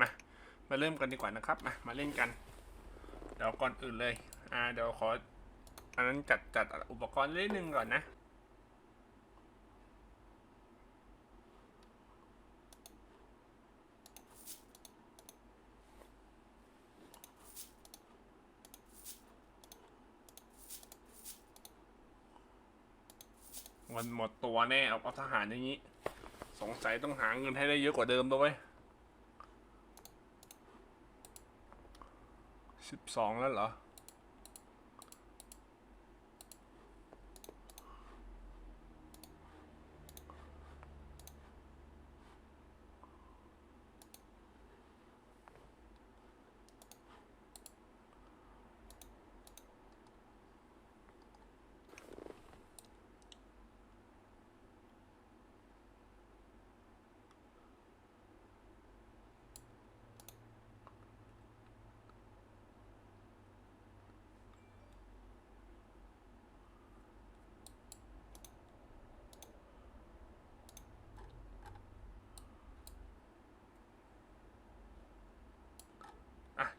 มา มาเริ่มกันดีกว่านะครับ มา มาเล่นกัน เดี๋ยวก่อนอื่นเลย อ่า เดี๋ยวขอ อันนั้นจัดจัดอุปกรณ์เล่นหนึ่งก่อนนะเงินหมดตัวแน่ เอาเอาทหารอย่างนี้ สงสัยต้องหาเงินให้ได้เยอะกว่าเดิมด้วย สิบสองแล้วเหรอ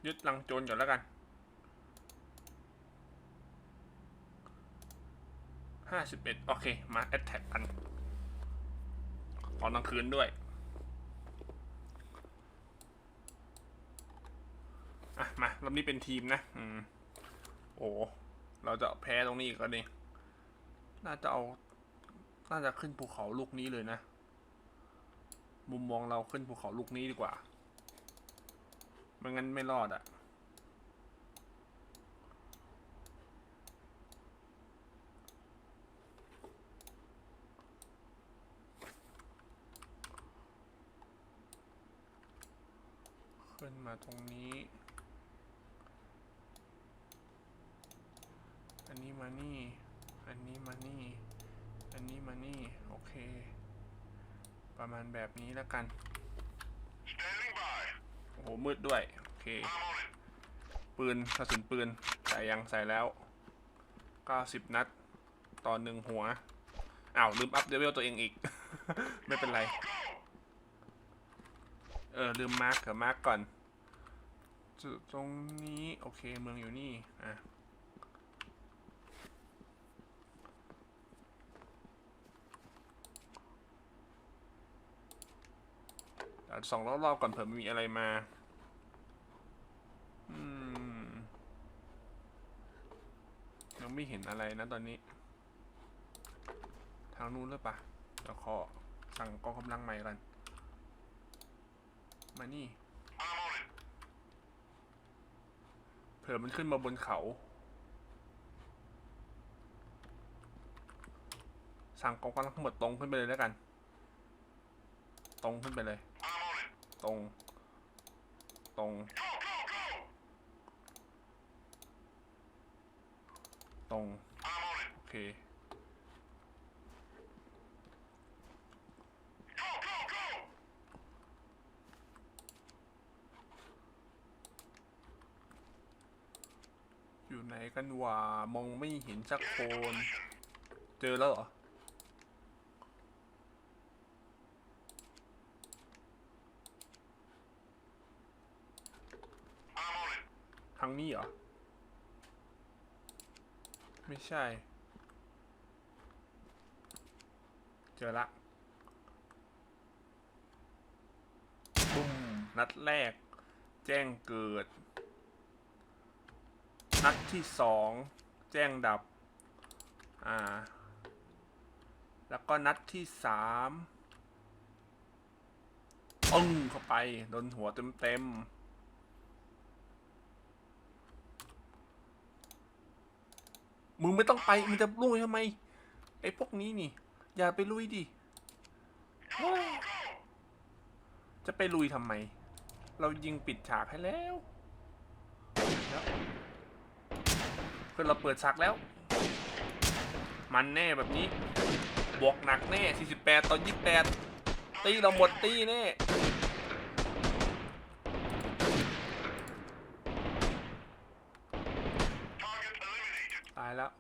ยึดลังโจรก่อนแล้วกันห้าสิบเอ็ดโอเค มาแอตแทกกันตอนกลางคืนด้วยอะมารอบนี้เป็นทีมนะ อืม โอ้เราจะแพ้ตรงนี้อีกแล้วนี่น่าจะเอา น่าจะขึ้นภูเขาลูกนี้เลยนะ มุมมองเราขึ้นภูเขาลูกนี้ดีกว่า ไม่งั้นไม่รอดอะ่ะ ขึ้นมาตรงนี้ อันนี้มานี่ อันนี้มานี่ อันนี้มานี่ โอเค ประมาณแบบนี้แล้วกัน Standing by. โอ้โหมืดด้วย โอเค ปืนกระสุนปืน ใส่ยังใส่แล้ว 90 นัด ตอนหนึ่งหัว อ้าว ลืมอัพเดเวลตัวเองอีก ไม่เป็นไร เออ ลืมมาร์กกับมาร์กก่อนจุดตรงนี้ โอเค เมืองอยู่นี่ อะ เดี๋ยว สองรอบๆก่อนเผื่อมีอะไรมา อืม ยังไม่เห็นอะไรนะตอนนี้ ทางนู้นหรือปะเดี๋ยวขอสั่งกองกำลังใหม่กัน มานี่ เผื่อมันขึ้นมาบนเขา สั่งกองกำลังทั้งหมดตรงขึ้นไปเลยแล้วกัน ตรงขึ้นไปเลย ตรง ตรง ตรง โอเค อยู่ไหนกันวะมองไม่เห็นสักคน เจอแล้วเหรอ I'm on it. ทา งนี้เหรอ ไม่ใช่ เจอละบุ้มนัดแรก แจ้งเกิด นัดที่สอง แจ้งดับ อ่า แล้วก็นัดที่สามปึ้งเข้าไป โดนหัวเต็มๆ มึงไม่ต้องไปมึงจะลุยทำไมไอ้พวกนี้นี่ อย่าไปลุยดิจะไปลุยทำไม เรายิงปิดฉากให้แล้วเพื่อเราเปิดฉากแล้ว มันแน่แบบนี้ บวกหนักแน่ 48 ต่อ 28 ตีเราหมดตีแน่ายแล้ว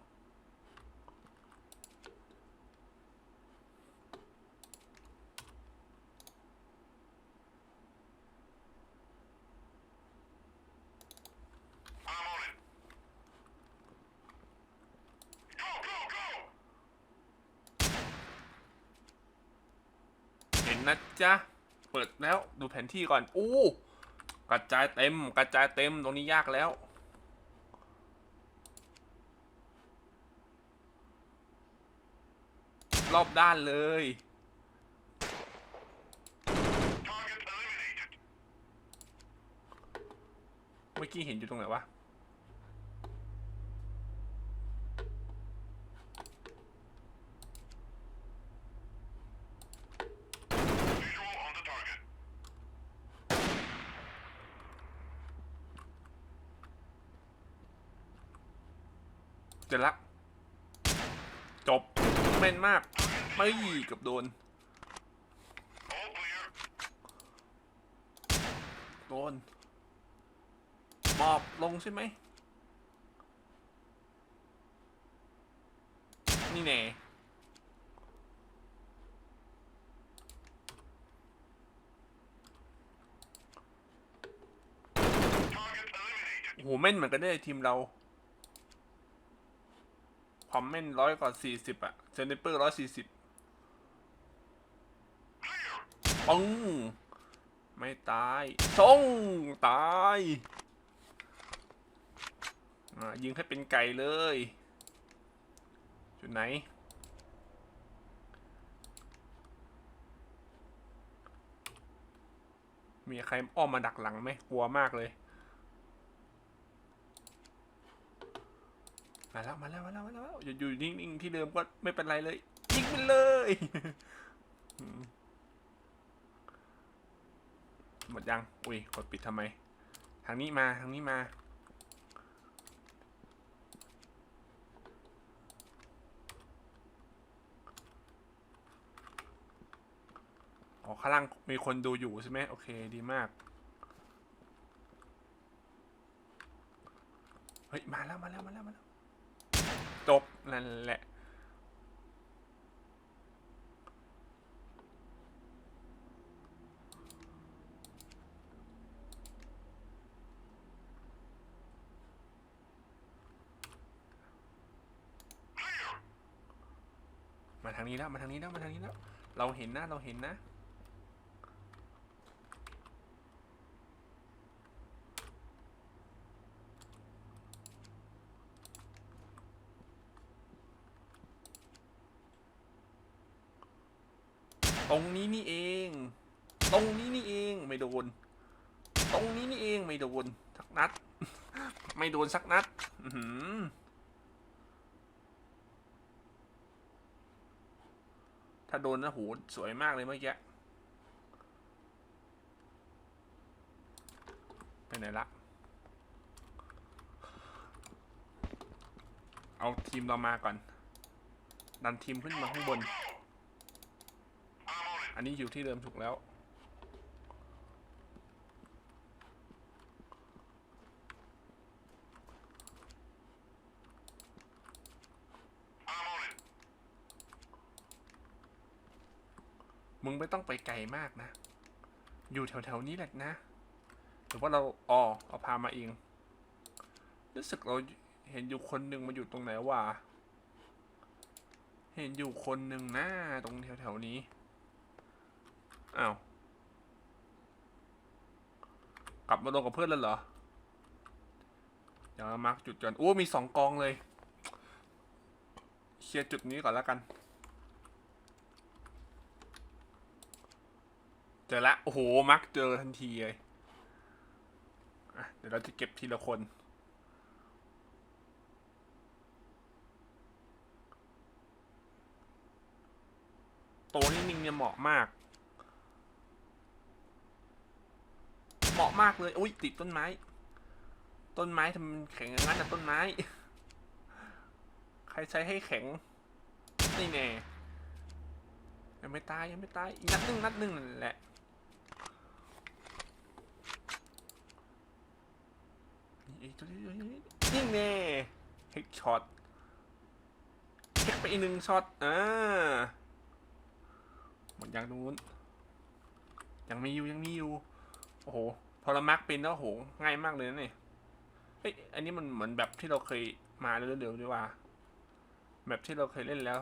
เห็นนะจ๊ะ เปิดแล้วดูแผนที่ก่อน อู้ กระจายเต็ม กระจายเต็ม ตรงนี้ยากแล้ว รอบด้านเลย เมื่อกี้เห็นอยู่ตรงไหนวะ Visual on the target. เจละ จบแม่นมาก ไม่กับโดน โดนหมอบลงใช่ไหม นี่แน่โอ้โหแม่นเหมือนกันได้ทีมเราความแม่นร้อยกว่าสี่สิบอะเซนเปอร์ร้อยสี่สิบ ปึ้งไม่ตายส่งตายยิงให้เป็นไก่เลย จุดไหน มีใครอ้อมมาดักหลังไหมกลัวมากเลย มาแล้ว มาแล้ว มาแล้ว มาแล้ว อยู่อยู่นิ่งๆที่เดิมก็ไม่เป็นไรเลย ยิงไปเลย หมดยัง อุ้ย กดปิดทำไม ทางนี้มา ทางนี้มา อ๋อ ข้างล่างมีคนดูอยู่ใช่ไหม โอเค ดีมาก เฮ้ย มาแล้ว มาแล้ว มาแล้ว มาแล้ว จบ นั่นแหละ มาทางนี้แล้วมาทางนี้แล้วมาทางนี้แล้ว เราเห็นนะเราเห็นนะตรงนี้นี่เอง ตรงนี้นี่เอง ไม่โดน ตรงนี้นี่เอง ไม่โดนสักนัด ไม่โดนสักนัด อือหือ ถ้าโดนนะโหสวยมากเลยเมื่อกี้ ไปไหนละ เอาทีมเรามาก่อน ดันทีมขึ้นมาข้างบน อันนี้อยู่ที่เดิมถูกแล้ว งไม่ต้องไปไกลมากนะ อยู่แถวๆนี้แหละนะ หรือว่าเราอ๋อเอาพามาเอง รู้สึกเราเห็นอยู่คนหนึ่งมาอยู่ตรงไหนวะ เห็นอยู่คนหนึ่งนะตรงแถวๆนี้ อ้าว กลับมาลงกับเพื่อนแล้วเหรอ เดี๋ยวมาร์กจุดก่อนโอ้ มีสองกองเลย เคลียร์จุดนี้ก่อนแล้วกัน จอละ โอ้โห มักเจอทันทีเลยเดี๋ยวเราจะเก็บทีละคน โตนิ่งเนี่ยเหมาะมาก เหมาะมากเลย อุ้ยติดต้นไม้ ต้นไม้ทำแข็งงั้นนะต้นไม้ ใครใช้ให้แข็ง นี่แน่ยังไม่ตายยังไม่ตายอีกนัดหนึ่งนัดหนึ่งแหละ นี่ตัวนี้ตัวนี้นี่แน่เฮกช็อตเฮกไปอีกหนึ่งช็อตอ่าหมดอย่างนู้น ยังมีอยู่ยังมีอยู่ โอ้โห พอเรามาร์กเป็นแล้วโอ้โห ง่ายมากเลยนะเนี่ยเฮ้ย อันนี้มันเหมือนแบบที่เราเคยมาเร็วๆด้วยว่า แบบที่เราเคยเล่นแล้ว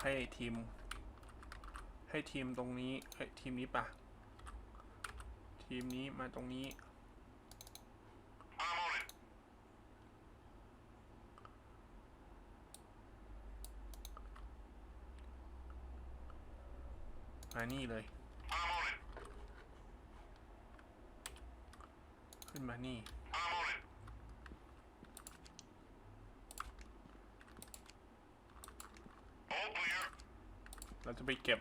ให้ทีม ให้ทีมตรงนี้ให้ทีมนี้ปะทีมนี้มาตรงนี้ มานี่เลย I'm on it. ขึ้นมานี่ I'm on it. All clear. เราจะ ไปเก็บ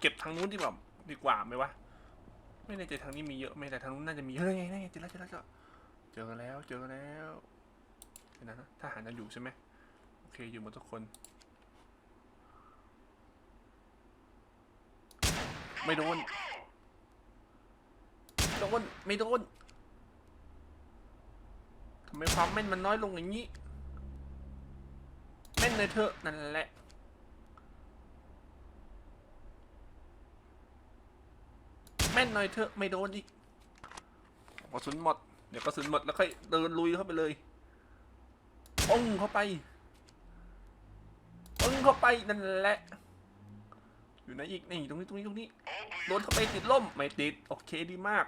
เก็บทางนู้นดีกว่าดีกว่าไหมวะ ไม่แน่ใจทางนี้มีเยอะไหมแต่ทางนู้นน่าจะมีเยไงไงเจอแล้วเจอแล้วเจอแล้วเจอแล้วเจอแล้วเดี๋ยวนะทหารยังอยู่ใช่ไหมโอเคอยู่หมดทุกคน ไม่โดนโดนไม่โดนทำไมความแม่นมันน้อยลงอย่างนี้แม่นเลยเถอะนั่นแหละ ม่นหน่อยเถอะไม่โดนอีกกระสุนหมด เดี๋ยวกระสุนหมดแล้วค่อยเดินลุยเข้าไปเลยองเข้าไปปึ้งเข้าไปนั่นแหละ อยู่ไหนอีกนี่ตรงนี้ตรงนี้ตรงนี้โดนเข้าไปติดล่มไม่ติดโอเคดีมาก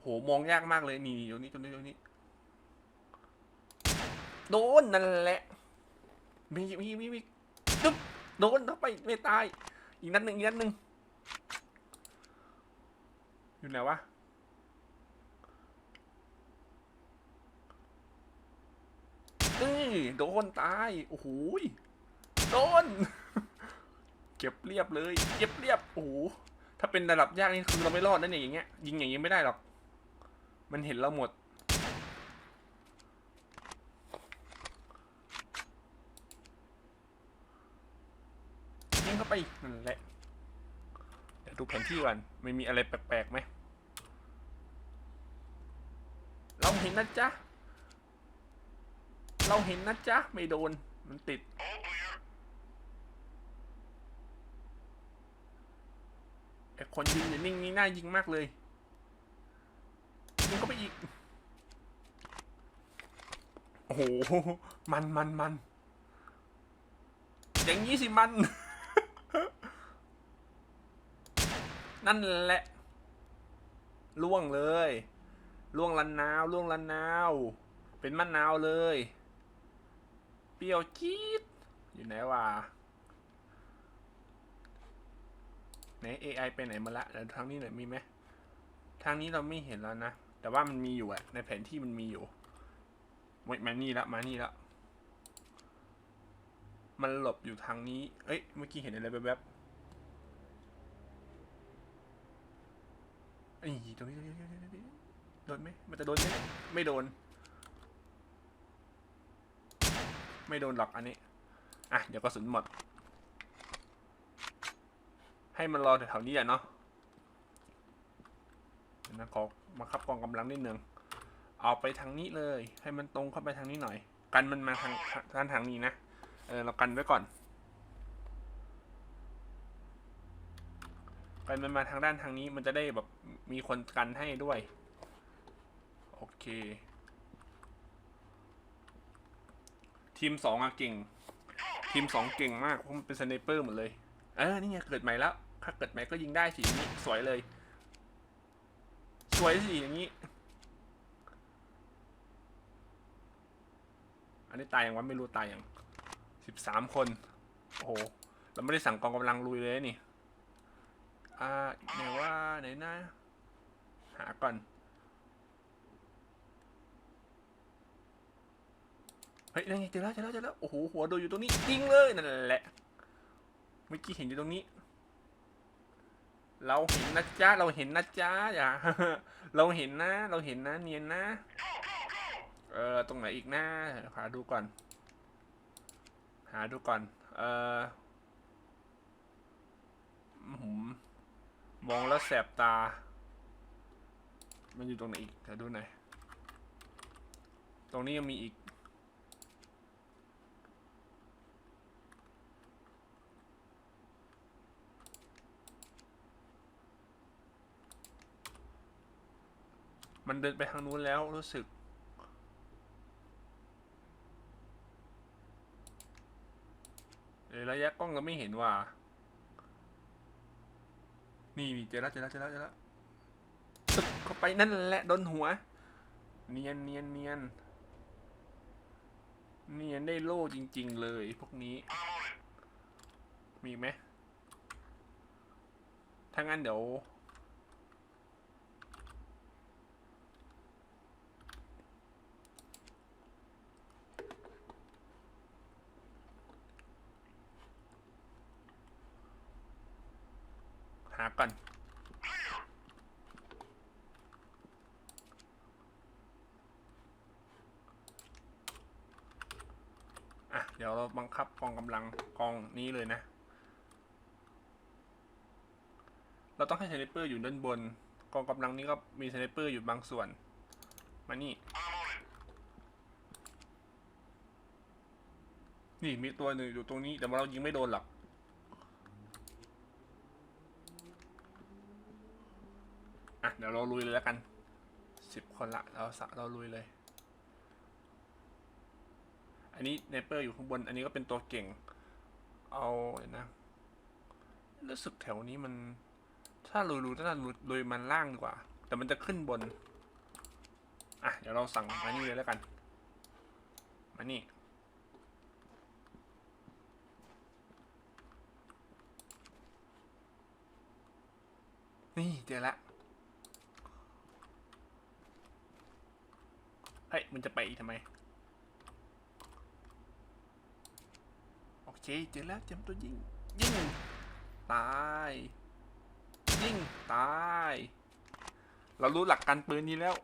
โหมองยากมากเลยนี่ตรงนี้ตรงนี้ตรงนี้ โดนนั่นแหละมีมีมีมี จุ๊บโดนเข้าไปไม่ตาย อีกนัดหนึ่งอีกนัดหนึ่งอยู่ไหนวะนี่โดนตาย โอ้โหยโดน เก็บเรียบเลย เก็บเรียบ โอ้โห ถ้าเป็นระดับยากนี่คือเราไม่รอดนั่นเนี่ยอย่างเงี้ย ยิงอย่างงี้ไม่ได้หรอก มันเห็นเราหมด ยิงเข้า ไปนั่นแหละ เดี๋ยวดูแผนที่ก่อนไม่มีอะไรแปลกๆไหม เราเห็นนะจ๊ะ เราเห็นนะจ๊ะ ไม่โดน มันติด ไอ้คนยืนอยู่นิ่งนี่น่ายิงมากเลย ยิงเขาไปอีก โอ้โห มันมันมันอย่างนี้สิมัน นั่นแหละล่วงเลยล่วงลันนาวล่วงลันนาว เป็นมะนาวเลย เปรี้ยวจี๊ดอยู่ไหนวะไหน AI ไปไหนมาละแล้วทางนี้หน่อยมีไหมทางนี้เราไม่เห็นแล้วนะ แต่ว่ามันมีอยู่อะในแผนที่มันมีอยู่มานี่ละมานี่ละมันหลบอยู่ทางนี้ เอ้ย เมื่อกี้เห็นอะไรแวบๆ ไอ้ตรงนี้ตรงนี้ตรงนี้ตรงนี้โดนไหมมันจะโดนไหมไม่โดน ไม่โดนหรอกอันนี้ อะ เดี๋ยวกระสุนหมด ให้มันรอแถวๆนี้อะเนาะนะขอมาคับกองกำลังนิดนึงเอาไปทางนี้เลย ให้มันตรงเข้าไปทางนี้หน่อย กันมันมาทางทางทางนี้นะ เออเรากันไว้ก่อน กันมันมาทางด้านทางนี้มันจะได้แบบมีคนกันให้ด้วย โอเค ทีมสองอะเก่ง ทีมสองเก่งมากเพราะมันเป็นสไนเปอร์หมดเลย เออนี่ไงเกิดใหม่แล้ว ถ้าเกิดใหม่ก็ยิงได้สินี้สวยเลย สวยสิอย่างนี้ อันนี้ตายยังวะไม่รู้ตายยังสิบสามคน โอ้โห เราไม่ได้สั่งกองกำลังลุยเลยนี่ อ่าไหนว่าไหนนะหาก่อน เฮ้ยนั่นไงเจอแล้วเจอแล้วเจอแล้วโอ้โหหัวโดนอยู่ตรงนี้ยิงเลยนั่นแหละเมื่อกี้เห็นอยู่ตรงนี้ เราเห็นนะจ๊ะเราเห็นนะจ๊ะอย่าเราเห็นนะ เราเห็นนะเนียนนะ เออตรงไหนอีกนะหาดูก่อน หาดูก่อน เออหืม มองแล้วแสบตา มันอยู่ตรงไหนอีกแต่ดูหน่อย ตรงนี้ยังมีอีก มันเดินไปทางนู้นแล้วรู้สึกระยะกล้องเราไม่เห็นว่า นี่นี่เจอแล้วเจอแล้วเจอแล้วเจอแล้วตึกเข้าไปนั่นแหละโดนหัว เนียนเนียนเนียนเนียนได้โล่จริง ๆ เลยพวกนี้ I'm on it. มีอีกไหมถ้างั้นเดี๋ยว เดี๋ยวเราบังคับกองกำลังกองนี้เลยนะ เราต้องให้สไนเปอร์อยู่ด้านบน กองกำลังนี้ก็มีสไนเปอร์อยู่บางส่วน มานี่ นี่มีตัวหนึ่งอยู่ตรงนี้ แต่ว่าเรายิงไม่โดนหรอกอะเดี๋ยวเราลุยเลยแล้วกันสิบคนละเราสะเราลุยเลย อันนี้เนเปอร์อยู่ข้างบน อันนี้ก็เป็นตัวเก่ง เอาเดี๋ยวนะรู้สึกแถวนี้มัน ถ้าลุยลุยถ้าลุยลุยมันล่างดีกว่า แต่มันจะขึ้นบน อะ เดี๋ยวเราสั่งมานี่เลยแล้วกัน มานี่นี่เจอละเฮ้ย มันจะไปอีกทำไม โอ เคเจอแล้วเจมตัวยิงยิงตายยิงตาย เรารู้หลักการปืนนี้แล้ว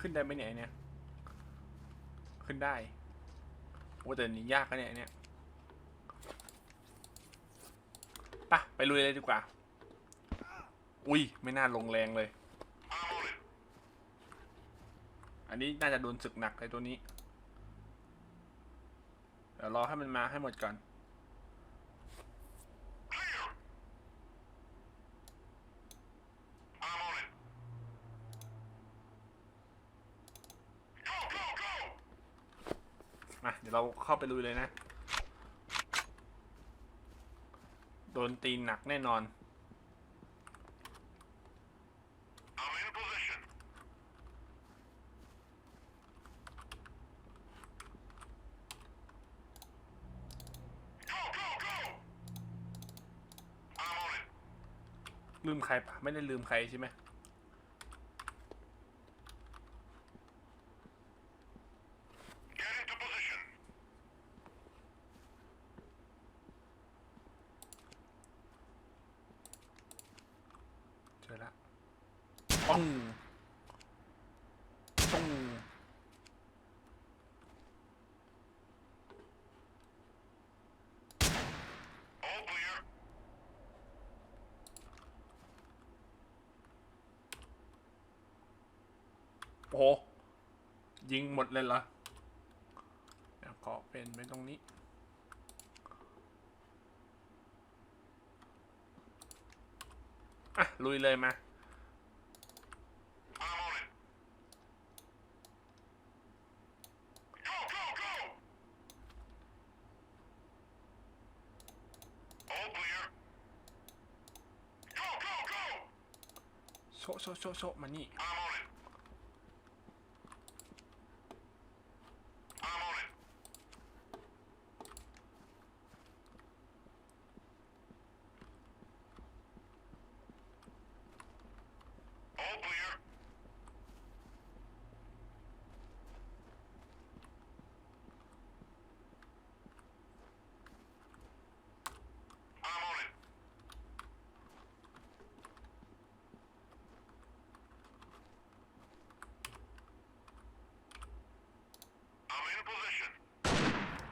ขึ้นได้ไหมเนี่ยเนี่ย ขึ้นได้โอ้แต่นี่ยากนะเนี่ยเนี่ยปะไปลุยเลยดีกว่า อุ้ยไม่น่าลงแรงเลย อันนี้น่าจะโดนศึกหนักเลยตัวนี้ เดี๋ยวรอให้มันมาให้หมดก่อน เดี๋ยวเราเข้าไปลุยเลยนะ โดนตีนหนักแน่นอน I'm in position. Go, go, go! I'm on it. ลืมใครปะไม่ได้ลืมใครใช่ไหม Get into position. เจอละปังปัง All clear. โอ้โหยิงหมดเลยเหรอเดี๋ยวขอเป็นไปตรงนี้ อะ ลุยเลยมาโชะโชะโชะโชะมานี่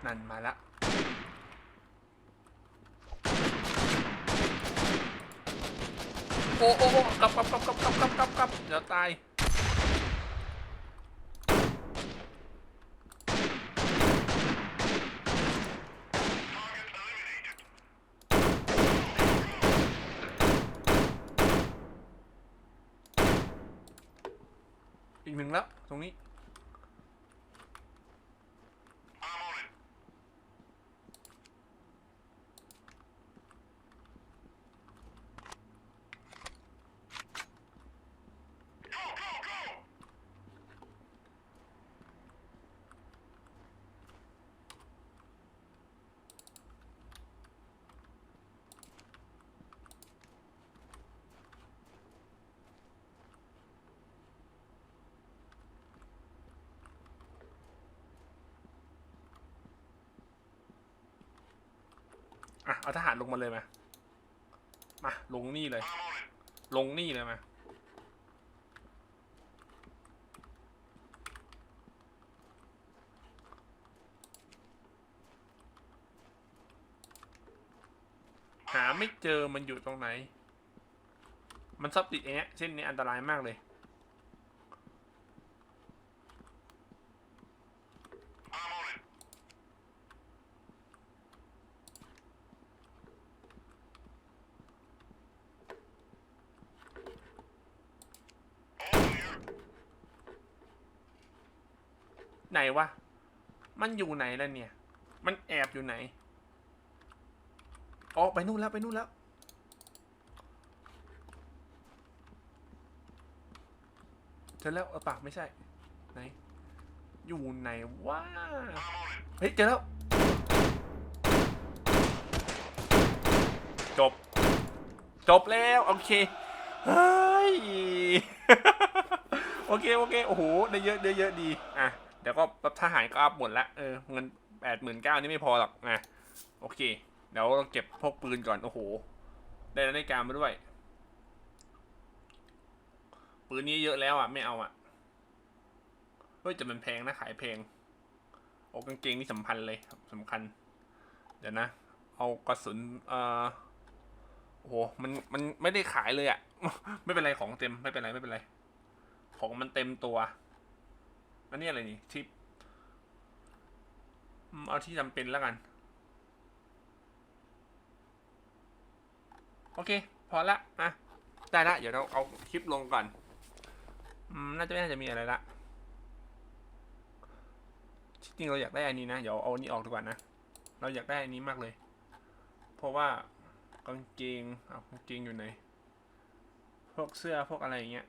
นั่นมาละโอ้โหกลับกลับกลับกลับกลับกลับกลับเดี๋ยวตาย อะเอาทหารลงมาเลยมามาลงนี่เลย ลงนี่เลยมาหาไม่เจอมันอยู่ตรงไหน มันซับติดอย่างเงี้ยเส้นนี้อันตรายมากเลย ไหนวะ มันอยู่ไหนแล้วเนี่ย มันแอบอยู่ไหนอ๋อไปนู่นแล้วไปนู่นแล้วเจอแล้วเออปากไม่ใช่ ไหน อยู่ไหนวะเฮ้ยเจอแล้ว จบ จบแล้ว โอเค เฮ้ย โอเค โอเค โอ้โห ได้เยอะได้เยอะดี อะ เดี๋ยวก็ทหารก็อัพหมดละ เออเงินแปดหมื่นเก้านี่ไม่พอหรอกอะโอเค เดี๋ยวเราเก็บพวกปืนก่อน โอ้โห ได้นาฬิกามาด้วย ปืนนี้เยอะแล้วอะ ไม่เอาอะ เฮ้ยแต่มันแพงนะ ขายแพง โอ้กางเกงนี่สำคัญเลยสำคัญ เดี๋ยวนะ เอากระสุน เอ่อ โอ้โห มัน มันไม่ได้ขายเลยอะ ไม่เป็นไรของเต็ม ไม่เป็นไร ไม่เป็นไร ของมันเต็มตัว อันนี้อะไรนี่ทิปเอาที่จำเป็นแล้วกัน โอเค พอละอะได้ละ เดี๋ยวเราเอาคลิปลงก่อนอน่าจะไม่น่าจะมีอะไรละจริงเราอยากได้อันนี้นะ เดี๋ยวเอาอันนี้ออกดีกว่านะ เราอยากได้อันนี้มากเลย เพราะว่ากางเกงเอากางเกงอยู่ไหน พวกเสื้อพวกอะไรอย่างเงี้ย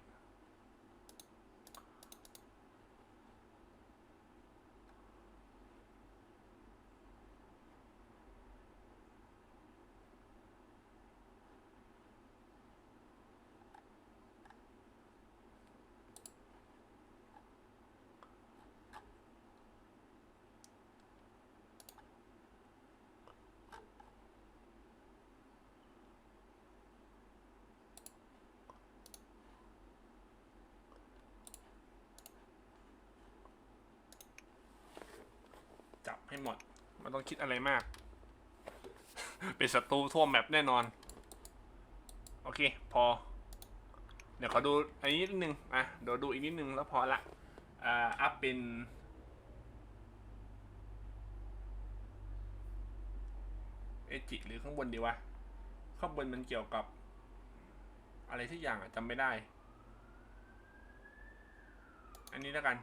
ให้หมด มันต้องคิดอะไรมาก เป็นศัตรูท่วมแมปแน่นอน โอเค พอ เดี๋ยวขอดูอันนี้นิดนึงอะเดี๋ยวดูอีกนิดนึงแล้วพอละอ่าอัพเป็นเอจิหรือข้างบนดีวะ ข้างบนมันเกี่ยวกับ อะไรที่อย่างอะจำไม่ได้ อันนี้แล้วกัน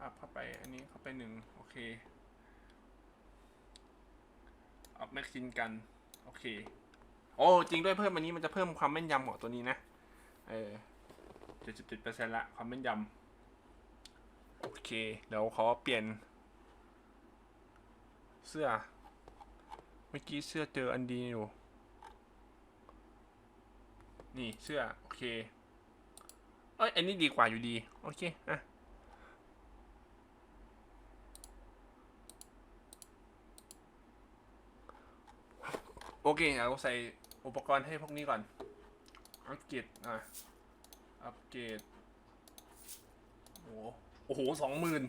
อัพเข้าไปอันนี้เข้าไปหนึ่งโอเคอัพแม็กซินกัน โอเค โอ้จริงด้วยเพิ่มอันนี้มันจะเพิ่มความแม่นยำของตัวนี้นะ เออเจ็ดสิบเจ็ดเปอร์เซ็นต์ละความแม่นยำโอเค เดี๋ยวขอเปลี่ยน เสื้อ เมื่อกี้เสื้อเจออันดีอยู่ นี่เสื้อ โอเค เอ้ย อันนี้ดีกว่าอยู่ดี โอเค อะ โอเคเดี๋ยวเราใส่อุปกรณ์ให้พวกนี้ก่อน อัปเกรดอะ อัปเกรดโอ้โหโอ้โหสองหมื่น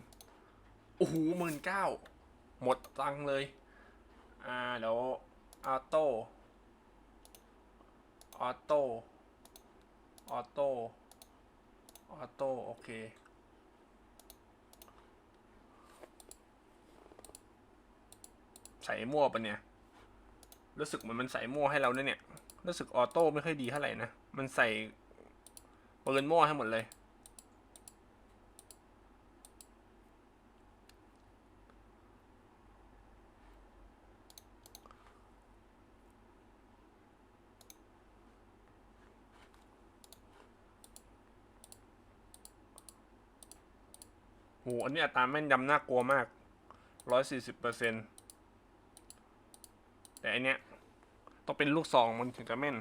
โอ้โหหมื่นเก้าหมดตังเลย อ่าเดี๋ยวออโต้ออโต้ออโต้ออโต้โอเคใส่มั่วปะเนี่ย รู้สึกเหมือนมันใส่โม่ให้เราเนี่ยเนี่ย รู้สึกออโต้ไม่ค่อยดีเท่าไหร่นะ มันใส่ปืนโม่ให้หมดเลย โห อันนี้อัตราแม่นยำน่ากลัวมากร้อยสี่สิบเปอร์เซ็นต์แต่อันเนี้ย ต้องเป็นลูกซองมันถึงจะแม่น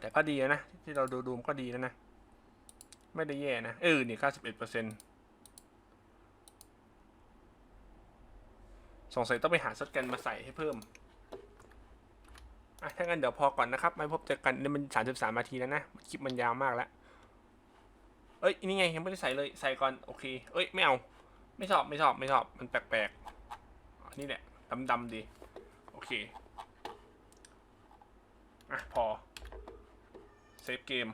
แต่ก็ดีนะ ที่เราดูดูมันก็ดีแล้วนะ ไม่ได้แย่นะ เออ นี่เก้าสิบเอ็ดเปอร์เซ็นต์สงสัยต้องไปหาสแกนมาใส่ให้เพิ่มอะถ้างั้นเดี๋ยวพอก่อนนะครับไม่พบเจอกันนี่มันสามสิบสามนาทีแล้วนะ คลิปมันยาวมากแล้ว เอ้ย นี่ไงยังไม่ได้ใส่เลย ใส่ก่อน โอเค เอ้ย ไม่เอา ไม่ชอบไม่ชอบไม่ชอบมันแปลกๆอันนี่แหละดำๆดี โอเค อะ พอ เซฟเกม